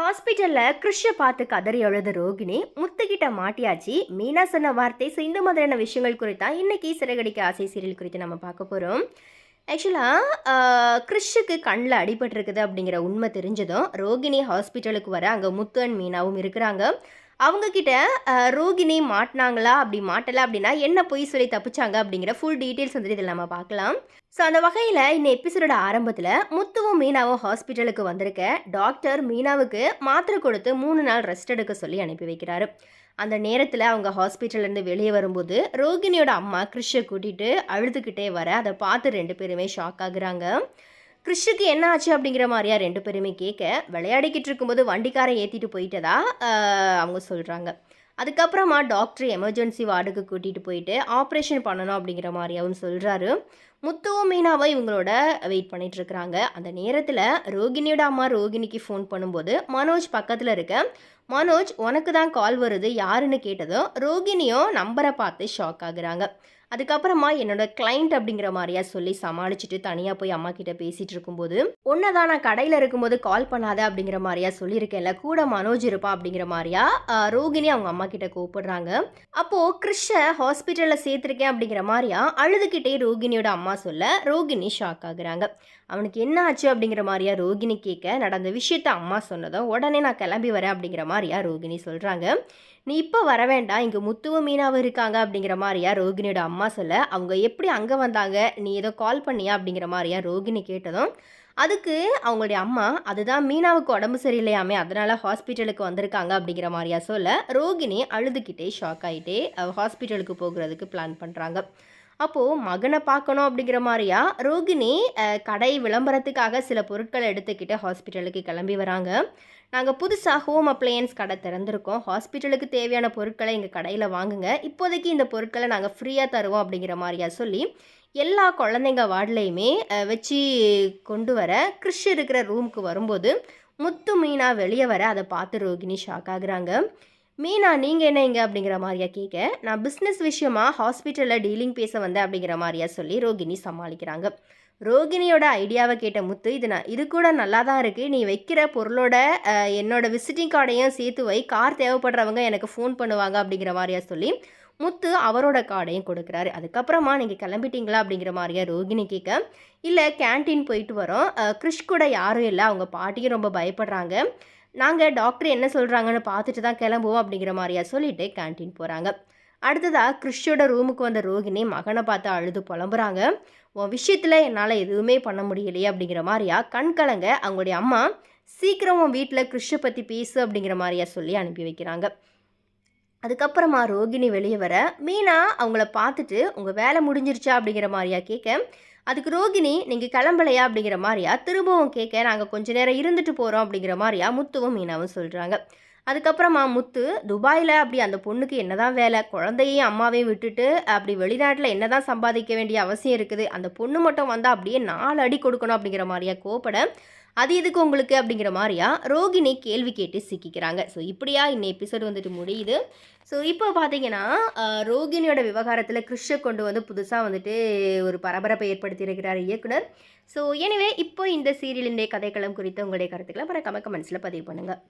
ஹாஸ்பிட்டலில் கிருஷை பார்த்து கதறி எழுத ரோகிணி முத்துக்கிட்ட மாட்டியாச்சு. மீனா சொன்ன வார்த்தை ஸோ இந்த மாதிரியான விஷயங்கள் குறித்தா இன்னைக்கு சிறகடிக்க ஆசை சீரியல் குறித்து நம்ம பார்க்க போகிறோம் ஆக்சுவலாக கிறிஷுக்கு கண்ணில் அடிபட்டிருக்குது அப்படிங்கிற உண்மை தெரிஞ்சதும் ரோகிணி ஹாஸ்பிட்டலுக்கு வர அங்கே முத்து அண்ட் மீனாவும் இருக்கிறாங்க. அவங்கக்கிட்ட ரோகிணி மாட்டினாங்களா? அப்படி மாட்டலை அப்படின்னா என்ன பொய் சொல்லி தப்பிச்சாங்க? அப்படிங்கிற ஃபுல் டீட்டெயில்ஸ் வந்துட்டு இதில் நம்ம பார்க்கலாம். ஸோ அந்த வகையில் இந்த எபிசோட ஆரம்பத்தில் முத்துவும் மீனாவும் ஹாஸ்பிட்டலுக்கு வந்திருக்க டாக்டர் மீனாவுக்கு மாத்திரை கொடுத்து மூணு நாள் ரெஸ்ட் எடுக்க சொல்லி அனுப்பி வைக்கிறாரு. அந்த நேரத்தில் அவங்க ஹாஸ்பிட்டல்லேருந்து வெளியே வரும்போது ரோகிணியோட அம்மா கிறிஷை கூட்டிகிட்டு அழுதுகிட்டே வர அதை பார்த்து ரெண்டு பேருமே ஷாக் ஆகுறாங்க. கிறிஷுக்கு என்ன ஆச்சு அப்படிங்கிற மாதிரியா ரெண்டு பேருமே கேட்க விளையாடிக்கிட்டு இருக்கும்போது வண்டிக்காரன் ஏற்றிட்டு போயிட்டதா அவங்க சொல்கிறாங்க அதுக்கப்புறமா டாக்டர் எமர்ஜென்சி வார்டுக்கு கூட்டிகிட்டு போயிட்டு ஆப்ரேஷன் பண்ணணும் அப்படிங்கிற மாதிரியாவும் சொல்கிறாரு முத்துவும் மீனாவும் இவங்களோட வெயிட் பண்ணிட்டு இருக்கிறாங்க அந்த நேரத்தில் ரோகிணியோட அம்மா ரோகிணிக்கு ஃபோன் பண்ணும்போது மனோஜ் பக்கத்தில் இருக்க மனோஜ் உனக்கு தான் கால் வருது யாருன்னு கேட்டதும் ரோகிணியும் நம்பரை பார்த்து ஷாக் ஆகுறாங்க. அதுக்கப்புறமா என்னோட கிளைண்ட் அப்படிங்கிற மாதிரியா சொல்லி சமாளிச்சுட்டு தனியாக போய் அம்மா கிட்ட பேசிட்டு இருக்கும்போது தான் நான் கடையில் இருக்கும்போது கால் பண்ணாத அப்படிங்கிற மாதிரியா சொல்லியிருக்கேன்ல கூட மனோஜ் இருப்பா அப்படிங்கிற மாதிரியா ரோகிணி அவங்க அம்மா கிட்ட கூப்பிடுறாங்க. அப்போது கிறிஷை ஹாஸ்பிட்டலில் சேர்த்துருக்கேன் அப்படிங்கிற மாதிரியா அழுதுகிட்டே ரோகிணியோட அம்மா சொல்ல ரோகிணி ஷாக் ஆகுறாங்க. அவனுக்கு என்ன ஆச்சு அப்படிங்கிற மாதிரியா ரோகிணி கேட்க நடந்த விஷயத்த அம்மா சொன்னதும் உடனே நான் கிளம்பி வரேன் அப்படிங்கிற மாதிரியா ரோகிணி சொல்கிறாங்க நீ இப்போ வர வேண்டாம். இங்கே முத்துவும் மீனாவும் இருக்காங்க அப்படிங்கிற மாதிரியா ரோகிணியோட அம்மா சொல்ல அவங்க எப்படி அங்கே வந்தாங்க? நீ ஏதோ கால் பண்ணியா? அப்படிங்கிற மாதிரியா ரோகிணி கேட்டதும் அதுக்கு அவங்களுடைய அம்மா அதுதான் மீனாவுக்கு உடம்பு சரியில்லையாமே அதனால ஹாஸ்பிட்டலுக்கு வந்திருக்காங்க அப்படிங்கிற மாதிரியா சொல்ல ரோகிணி அழுதுகிட்டே ஷாக் ஆகிட்டே ஹாஸ்பிட்டலுக்கு போகிறதுக்கு பிளான் பண்ணுறாங்க அப்போது மகனை பார்க்கணும் அப்படிங்கிற மாதிரியா? ரோகிணி கடை விளம்பரத்துக்காக சில பொருட்களை எடுத்துக்கிட்டு ஹாஸ்பிட்டலுக்கு கிளம்பி வராங்க. நாங்கள் புதுசாக ஹோம் அப்ளையன்ஸ் கடை திறந்திருக்கோம். ஹாஸ்பிட்டலுக்கு தேவையான பொருட்களை எங்கள் கடையில் வாங்குங்க. இப்போதைக்கு இந்த பொருட்களை நாங்கள் ஃப்ரீயாக தருவோம் அப்படிங்கிற மாதிரியா சொல்லி எல்லா குழந்தைங்க வார்டுலையுமே வச்சு கொண்டு வர கிறிஷ் இருக்கிற ரூமுக்கு வரும்போது முத்து மீனா வெளியே வர அதை பார்த்து ரோகிணி ஷாக் ஆகுறாங்க. மீனா நீங்கள் என்ன இங்கே அப்படிங்கிற மாதிரியா கேட்க நான் பிஸ்னஸ் விஷயமா ஹாஸ்பிட்டலில் டீலிங் பேச வந்தேன் அப்படிங்கிற மாதிரியா சொல்லி ரோகிணி சமாளிக்கிறாங்க. ரோகிணியோட ஐடியாவை கேட்ட முத்து இது நான் இது கூட நல்லா தான் இருக்குது நீ வைக்கிற பொருளோட என்னோட விசிட்டிங் கார்டையும் சேர்த்து வை. கார் தேவைப்படுறவங்க எனக்கு ஃபோன் பண்ணுவாங்க அப்படிங்கிற மாதிரியா சொல்லி முத்து அவரோட கார்டையும் கொடுக்குறாரு. அதுக்கப்புறமா நீங்கள் கிளம்பிட்டீங்களா அப்படிங்கிற மாதிரியா ரோகிணி கேட்க இல்லை கேன்டீன் போயிட்டு வரோம். கிறிஷ் கூட யாரும் இல்லை. அவங்க பாட்டியும் ரொம்ப பயப்படுறாங்க. நாங்கள் டாக்டர் என்ன சொல்கிறாங்கன்னு பார்த்துட்டு தான் கிளம்புவோம் அப்படிங்கிற மாதிரியா சொல்லிட்டு கேன்டீன் போகிறாங்க அடுத்ததாக கிறிஷோட ரூமுக்கு வந்த ரோகிணி மகனை பார்த்து அழுது புலம்புறாங்க. உன் விஷயத்தில் என்னால் எதுவுமே பண்ண முடியலையே அப்படிங்கிற மாதிரியா கண் கலங்க அவங்களுடைய அம்மா சீக்கிரம் உன் வீட்டில் கிறிஷை பற்றி பேசு அப்படிங்கிற மாதிரியா சொல்லி அனுப்பி வைக்கிறாங்க. அதுக்கப்புறமா ரோகிணி வெளியே வர மீனா அவங்கள பார்த்துட்டு உங்கள் வேலை முடிஞ்சிருச்சா? அப்படிங்கிற மாதிரியா கேட்க அதுக்கு ரோகிணி நீங்கள் கிளம்பலையா? அப்படிங்கிற மாதிரியா திரும்பவும் கேட்க நாங்கள் கொஞ்ச நேரம் இருந்துட்டு போகிறோம் அப்படிங்கிற மாதிரியா முத்துவும் மீனாவும் சொல்கிறாங்க அதுக்கப்புறமா முத்து துபாயில் அப்படி அந்த பொண்ணுக்கு என்னதான் வேலை? குழந்தையும் அம்மாவையும் விட்டுட்டு அப்படி வெளிநாட்டில் என்னதான் சம்பாதிக்க வேண்டிய அவசியம் இருக்குது? அந்த பொண்ணு மட்டும் வந்தால் அப்படியே நாலு அடி கொடுக்கணும் அப்படிங்கிற மாதிரியா கோப்பட அது எதுக்கு உங்களுக்கு? அப்படிங்கிற மாதிரியா ரோகிணி கேள்வி கேட்டு சிக்கிக்கிறாங்க. ஸோ இப்படியா இந்த எபிசோடு வந்துட்டு முடியுது. ஸோ இப்போ பார்த்தீங்கன்னா ரோகிணியோட விவகாரத்தில் கிறிஷை கொண்டு வந்து புதுசாக வந்துட்டு ஒரு பரபரப்பை ஏற்படுத்தியிருக்கிறார் இயக்குனர். ஸோ எனவே இப்போ இந்த சீரியலின் கதைக்களம் குறித்த உங்களுடைய கருத்துக்களை மறக்காம கமெண்ட்ஸில் பதிவு பண்ணுங்கள்